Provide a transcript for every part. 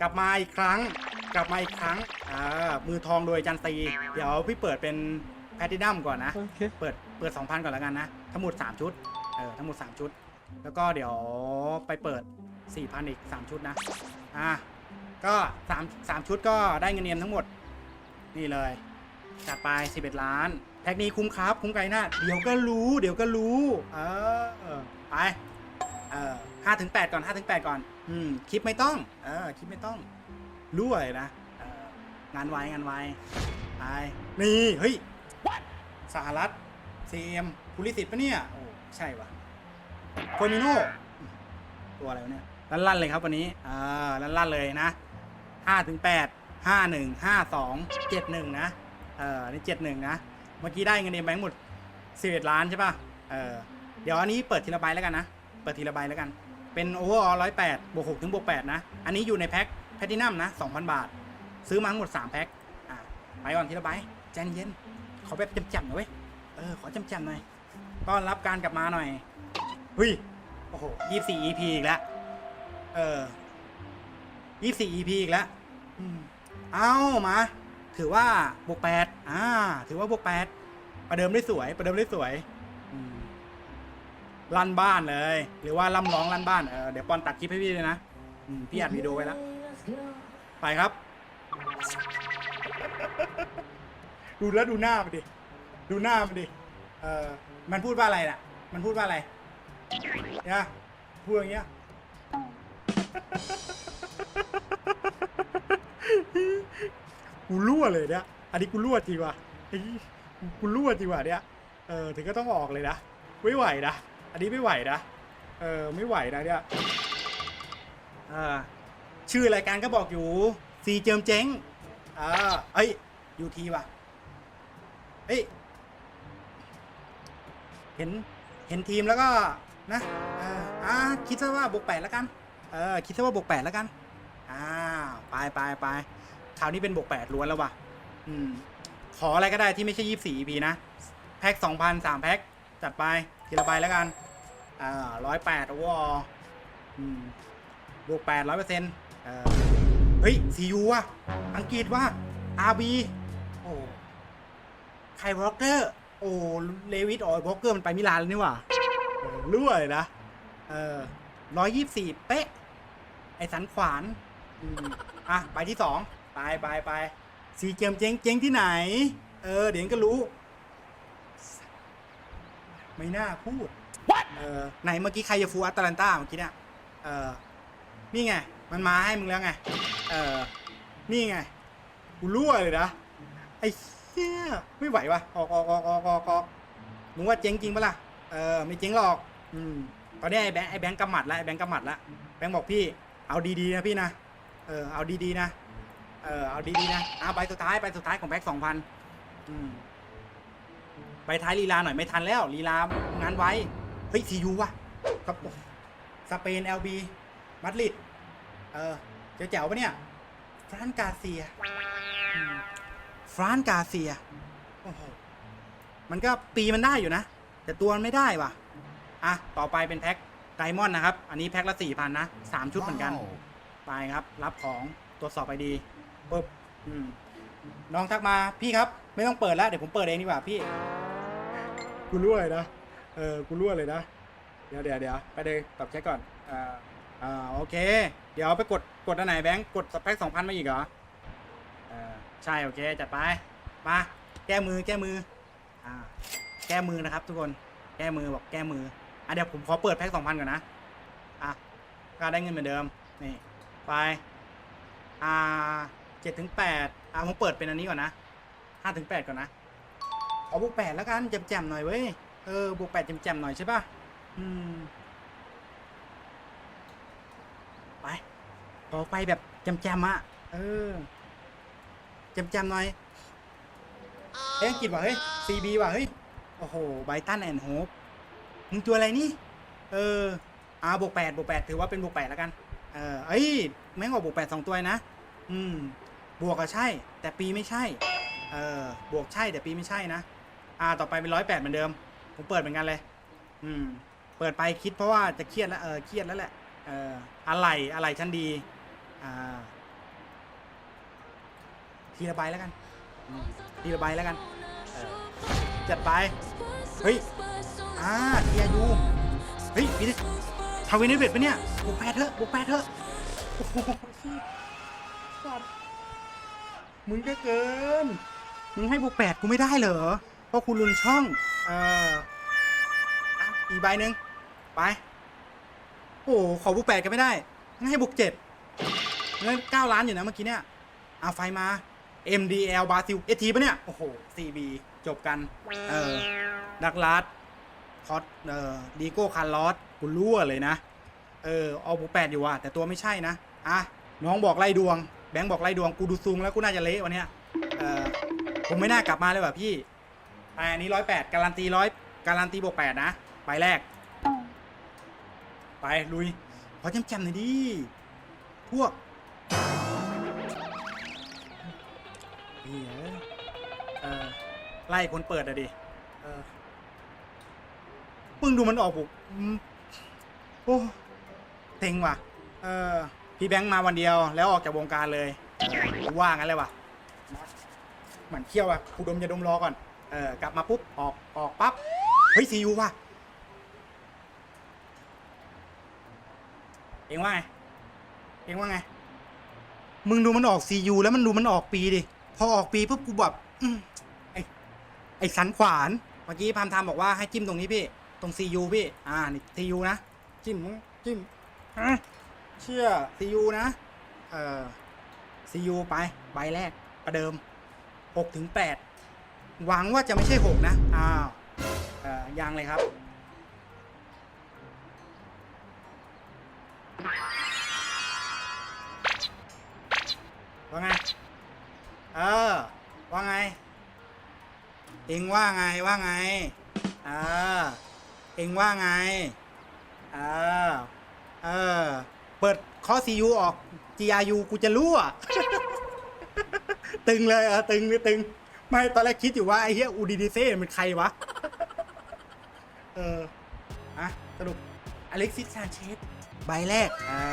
กลับมาอีกครั้ง กลับมาอีกครั้งอ่ามือทองโดยจันตี เดี๋ยวพี่เปิดเป็นแพทินัมก่อนนะ โอเค เปิดเปิด 2,000 ก่อนแล้วกันนะ ทั้งหมด 3 ชุด เออ ทั้งหมด 3 ชุด แล้วก็เดี๋ยวไปเปิด 4,000 อีก 3 ชุดนะ อะ ก็3 3ชุดก็ได้เงินเนียมทั้งหมด นี่เลย จัดไป 11 ล้านแพ็กนี้คุ้มครับ คุ้มไกลหน้า เดี๋ยวก็รู้ เดี๋ยวก็รู้ เออ ไปเออ ห้าถึงแปดก่อนห้าถึงแปดก่อน อืม คลิปไม่ต้อง เออ คลิปไม่ต้องรู้เลยนะเอองานไวงานไวไปนี่ เฮ้ยสหรัฐซีเอ็มภูริสิทธิ์ปะเนี่ย โอ้ ใช่วะโฟมิโนตัวอะไรวะเนี่ย ลั่นๆเลยครับวันนี้ อ่า ลั่นๆเลยนะห้าถึงแปดห้าหนึ่งห้าสองเจ็ดหนึ่งนะ เออนี่เจ็ดหนึ่งนะ เมื่อกี้ได้เงินเดือนแบงค์หมดสิบเอ็ดล้านใช่ป่ะ เออ เดี๋ยวอันนี้เปิดทีละใบแล้วกันนะ เปิดทีละใบแล้วกัน เป็นโอเวอร์ออลร้อยแปดบวกหกถึงบวกแปดนะ อันนี้อยู่ในแพ็คแพทินัมนะสองพันบาท ซื้อมาทั้งหมดสามแพ็คอะไปก่อนทีละใบใจนเย็น ขอแบบจำๆหน่อยเว้ย เออ ขอจำๆหน่อย ต้อนรับการกลับมาหน่อยเฮ้ยโอ้โหยี่สี่ EP อีกแล้ว เออยี่สี่ EP อีกแล้วอเอามา ถือว่าบวกแปดอ่า ถือว่าบวกแปดประเดิมได้สวย ประเดิมได้สวย ลั่นบ้านเลย หรือว่าล่ำร้องลั่นบ้านเออเดี๋ยวปอนตัดคลิปให้พี่เลยนะอืมพี่อัดวิดีโอไว้แล้วไปครับ ดูแล้วดูหน้ามันดิดูหน้ามันดิเออมันพูดว่าอะไรน่ะ มันพูดว่าอะไรเนี่ยพูดอย่างเงี้ยกูรั่วเลยเนี่ยอันนี้กูรั่วจริงว่ะไอ้กูรั่วจริงว่ะเนี่ยเออถึงก็ต้องออกเลยนะไม่ไหวนะ อันนี้ไม่ไหวนะ เออไม่ไหวนะเนี่ยเออชื่อรายการก็บอกอยู่ซีเจิมเจ๊งอ่าเอ้ยยูทีว่ะเอ้ยเห็นเห็นทีมแล้วก็นะอออ่าคิดซะว่าบวกแปดแล้วกันเออคิดซะว่าบวกแปดแล้วกันอ่าไปไปไปคราวนี้เป็นบวกแปดล้วนแล้วว่ะอืมขออะไรก็ได้ที่ไม่ใช่ยี่สี่ EP นะ แพ็คสองพันสามแพ็คจัดไป ทีละใบแล้วกัน อ่าร้อยแปดวออืมบวกแปดร้อยเปอร์เซ็นต์เฮ้ยซียูว่ะ อังกฤษว่ะอาร์บีโอ้ไคบล็อกเกอร์ โอ้เลวิสออยบล็อกเกอร์มันไปมิลานแล้วนี่หว่ารั่วเลยนะ เออร้อยยี่สิบสี่เป๊ะ ไอสันขวานอะ ไปที่สอง ไปไปไปซีเกมเจ๊งเจ๊งที่ไหน เออ เดี๋ยวก็รู้ ไม่น่าพูดเออไหนเมื่อกี้ใครจะฟูอัตแลนตาเมื่อกี้เนี่ยเออนี่ไง มันมาให้มึงแล้วไง เออนี่ไง กูรั่วเลยนะ ไอ้เหี้ยไม่ไหววะออกออกออกออกออกออกมึงว่าเจ๊งจริงปะล่ะ เออ ไม่เจ๊งหรอก อืมตอนนี้ไอ้แบงค์ไอ้แบงค์กำหมัดละไอ้แบงค์กำหมัดละแบงค์บอกพี่ เอาดีๆนะพี่นะ เออ เอาดีๆนะ เออ เอาดีๆนะเอาไปสุดท้ายไปสุดท้ายของแบ็คสองพันอืม ไปท้ายลีลาหน่อยไม่ทันแล้วลีลางานไว้ เฮ้ยซียูว่ะครับสเปนเอลบีมาดริดเออเจ๋วๆปะเนี่ยฟรานกาเซียอืมฟรานกาเซียโอ้โหมันก็ปีมันได้อยู่นะ แต่ตัวมันไม่ได้ว่ะ อะ ต่อไปเป็นแพ็คไดมอนด์นะครับ อันนี้แพ็คละสี่พันนะสามชุดเหมือนกัน ไปครับ รับของตรวจสอบไปดีปึ๊บอืมน้องทักมาพี่ครับ ไม่ต้องเปิดแล้ว เดี๋ยวผมเปิดเองดีกว่าพี่ กูรั่วเลยนะ เออ กูรั่วเลยนะ เดี๋ยวเดี๋ยวเดี๋ยวไปเลยตอบแชทก่อน อ่า อ่า โอเค เดี๋ยวไปกด กดอันไหนแบงค์ กดสเปคสองพันมาอีกเหรอ เออ ใช่ โอเค จัดไป มา แก้มือ แก้มือ อ่า แก้มือนะครับ ทุกคน แก้มือ บอกแก้มือ อะเดี๋ยวผมขอเปิดแพ็คสองพันก่อนนะ อะก็ได้เงินเหมือนเดิม นี่ ไป อ่าเจ็ดถึงแปดอะผมเปิดเป็นอันนี้ก่อนนะห้าถึงแปดก่อนนะ เอาบวกแปดแล้วกันแจมๆหน่อยเว้ย เออบวกแปดแจมๆหน่อยใช่ป่ะ อืม ไปขอไปแบบแจมๆอะ เออแจมๆหน่อย เอ๊ะอังกิดว่ะเฮ้ย CB ว่ะเฮ้ย โอ้โหไบตันแอนด์โฮปมึงตัวอะไรนี่ เอออ่าบวกแปดบวกแปดถือว่าเป็นบวกแปดแล้วกัน เออเอ้ยแม่งออกบวกแปดสองตัวนะ อืม บวกอะใช่ แต่ปีไม่ใช่ เออ บวกใช่แต่ปีไม่ใช่นะ อ่าต่อไปเป็นร้อยแปดเหมือนเดิม ผมเปิดเหมือนกันเลย อืม เปิดไปคิดเพราะว่าจะเครียดแล้วเออเครียดแล้วแหละเอออะไรอะไรชั้นดี อ่า ทีละใบแล้วกันอืมทีละใบแล้วกันเออจัดไป เฮ้ย อ่าเทีอายูเฮ้ยพี่ทาวินเวทปะเนี่ยบวกแปดเถอะบวกแปดเถอะโอ้โหสัตว์มึงก็เกิน มึงให้บวกแปดกูไม่ได้เหรอ พราะคุณลุนช่อง เอออะอีกใบหนึ่งไป โอ้โหขอบวกแปดกันไม่ได้งั้นให้บวกเจ็ดเงินเก้าล้านอยู่นะเมื่อกี้เนี่ยเอาไฟมา MDL บาซิลเอทีปะเนี่ย โอ้โห CB จบกัน เออ ดักลาสคอสเอ่อดีโก้คาร์ลอสกูรั่วเลยนะ เออ เอาบวกแปดอยู่ว่ะ แต่ตัวไม่ใช่นะ อะ น้องบอกไล่ดวง แบงค์บอกไล่ดวง กูดูซูงแล้วกูน่าจะเละวันเนี้ย เออผมไม่น่ากลับมาเลยว่ะพี่ แต่อันนี้ร้อยแปดการันตีร้อยการันตีบวกแปดนะใบแรก ไป ลุย ขอจำจำหน่อยดิ พวกเหี้ยเออไล่คนเปิดอะดิ เออมึงดูมันออกบุกโอ้เต็งว่ะ เออ พี่แบงค์มาวันเดียวแล้วออกจากวงการเลย ว่างั้นเลยว่ะ เหมือนเคี่ยวอะกูดมจะดมรอก่อน เออกลับมาปุ๊บออกออกปั๊บเฮ้ยซียูว่ะเองว่าไงเองว่าไง มึงดูมันออกซียูแล้วมันดูมันออกปีดิพอออกปีปุ๊บกูแบบอืมไอไอสันขวานเมื่อกี้พามทามบอกว่าให้จิ้มตรงนี้พี่ ตรงซียูพี่ อ่านี่ซียูนะจิ้มจิ้มเชื่อซียูนะเออซียูไปใบแรกประเดิมหกถึงแปด หวังว่าจะไม่ใช่หกนะ อ้าวยังเลยครับ ว่าไง เออ ว่าไง เองว่าไง ว่าไง เออ เองว่าไง เออ เออ เปิดข้อ CU ออก GRU กูจะรู้อะตึงเลย เออ ตึงเลยตึง ไม่ตอนแรกคิดอยู่ว่าไอ้เหี้ยอูดีดีเซ่มันใครวะ เอออะสรุปอเล็กซิสซานเชสใบแรกอ่า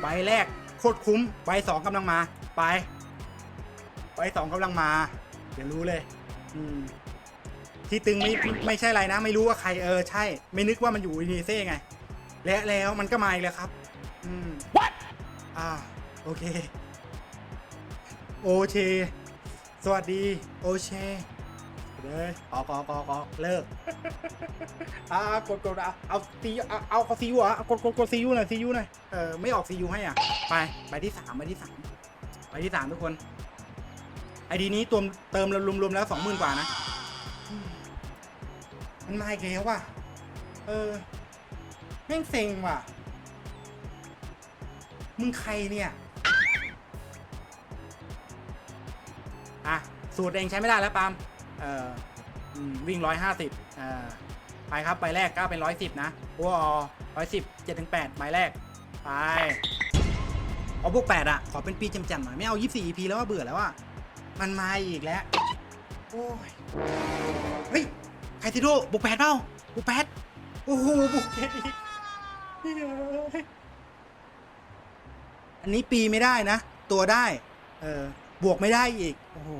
ใบแรก โคตรคุ้ม ใบสองกำลังมา ไป ใบสองกำลังมา เดี๋ยวรู้เลย อืม ที่ตึงไม่ไม่ใช่อะไรนะ ไม่รู้ว่าใครเออใช่ ไม่นึกว่ามันอยู่อินเดเซ่ไง และแล้วมันก็มาอีกแล้วครับ อืม what อ่า โอเค โอเช สวัสดี โอเชเลยออกออกออกออกเลิกอ่ากดกดเอาเอาซีเอาเอาเขาซียูอะกดกดกดซียูหน่อยซียูหน่อยเออไม่ออกซียูให้อะไปไปที่สามไปที่สามไปที่สามทุกคนไอดีนี้ตัวเติมรวมๆแล้วสองหมื่นกว่านะมมันมาอีกแล้วว่ะเออแม่งเซ็งว่ะ มึงใครเนี่ย สูตรเองใช้ไม่ได้แล้วปาล์มเออวิ่งร้อยห้าสิบอ่าไปครับใบแรกก็เป็นร้อยสิบนะโอ้ร้อยสิบเจ็ดถึงแปดใบแรก ไป เอาพวกแปดอะขอเป็นปีจำๆหน่อย ไม่เอายี่สี่ EP แล้วว่าเบื่อแล้วอะมันมาอีกแล้ว โอ้ย เฮ้ยไคทิโดบวกแปดเปล่าบวกแปดโอ้โหบวกเจ็ดอีกอันนี้ปีไม่ได้นะ ตัวได้ เออ บวกไม่ได้อีก โอ้โห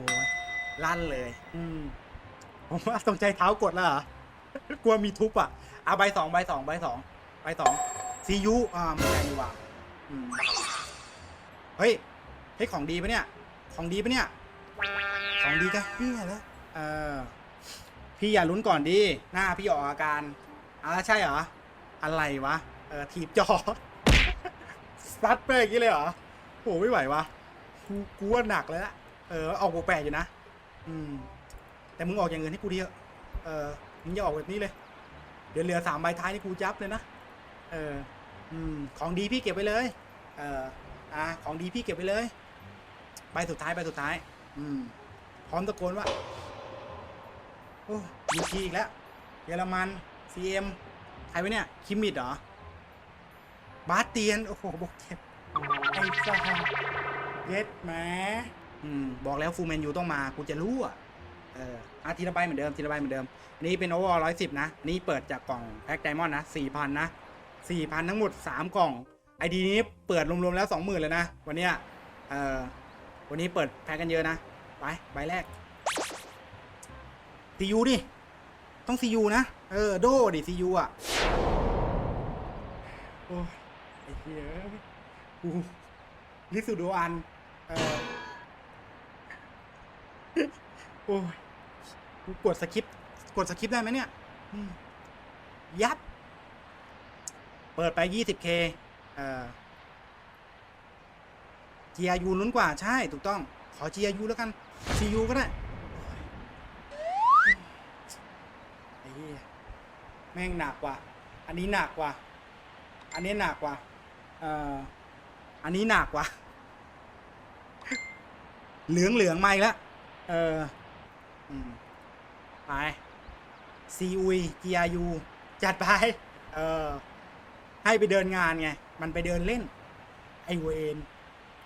ลั่นเลย อืมผมว่าต้องใจเท้ากดแล้วเหรอกลัวมีทุบอะเอาใบสองใบสองใบสองใบสองซียูอ่าไม่ใช่นี่หว่าอืมเฮ้ยเฮ้ยของดีปะเนี่ย ของดีปะเนี่ย ของดีกันพี่แล้วเออพี่อย่าลุ้นก่อนดิหน้าพี่ออกอาการอ่าใช่เหรอ อะไรวะ เออถีบจอซัดไปอย่างนี้เลยเหรอโหไม่ไหววะกูกูว่าหนักเลยละเออออกบวกแปดอยู่นะ อืม แต่มึงออกอย่างเงินให้กูดีเถอะเออมึงอย่าออกแบบนี้เลย เดี๋ยวเหลือสามใบท้ายนี่กูยับเลยนะ เออ อืม ของดีพี่เก็บไว้เลย เออ อะของดีพี่เก็บไว้เลย ใบสุดท้ายใบสุดท้าย อืม พร้อมตะโกนว่า โอ้ยูทีอีกแล้ว เยอรมันซีเอ็มใครวะเนี่ย คิมมิดเหรอ บาสเตียน โอ้โห บกเจ็บ ไอ้ซ่าเย็ดแหม บอกแล้วฟูลแมนยูต้องมากูจะรู้อะเอออาทีละใบเหมือนเดิมทีละใบเหมือนเดิม อันนี้เป็นโอเวอร์ร้อยสิบนะ นี่เปิดจากกล่องแพ็คไดมอนด์นะสี่พันนะสี่พันทั้งหมดสามกล่องไอดีนี้เปิดรวมๆแล้วสองหมื่นเลยนะ วันเนี้ยเออวันนี้เปิดแพ็คกันเยอะนะ ไปใบแรกซียูดิ ต้องซียูนะ เออ โดดิซียูอะ โอ้ยไอ้เหี้ยกูลิสุโดอัน เออ โอ้ยกูกดสคริปต์กดสคริปต์ได้ไหมเนี่ย ยับ เปิดไป 20k เอ่อ GRU ลุ้นกว่าใช่ถูกต้อง ขอ GRU แล้วกัน CU ก็ได้ไอ้เหี้ยแม่งหนักกว่า อันนี้หนักกว่า อันนี้หนักกว่า เอ่อ อันนี้หนักกว่า เหลืองเหลืองๆมาอีกแล้วเออ อืมไป CU GRU จัดไป เออ ให้ไปเดินงานไง มันไปเดินเล่น ไอเวน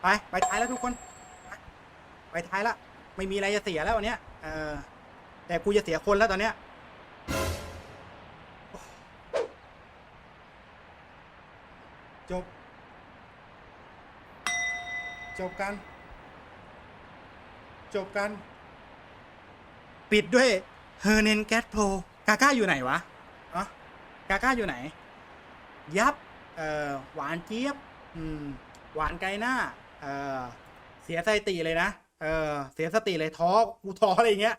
ไป ไปท้ายแล้วทุกคนไปไปท้ายละ ไม่มีอะไรจะเสียแล้ววันเนี้ย เออ แต่กูจะเสียคนแล้วตอนเนี้ยจบ จบกัน จบกัน ปิดด้วยเฮอร์เนนแกสโพกาก้าอยู่ไหนวะอ๋อกาก้าอยู่ไหน ยับเอ่อหวานเจี๊ยบอืมหวานไกลหน้าเอ่อเสียสติเลยนะเออเสียสติเลยท้อกูท้ออะไรเงี้ย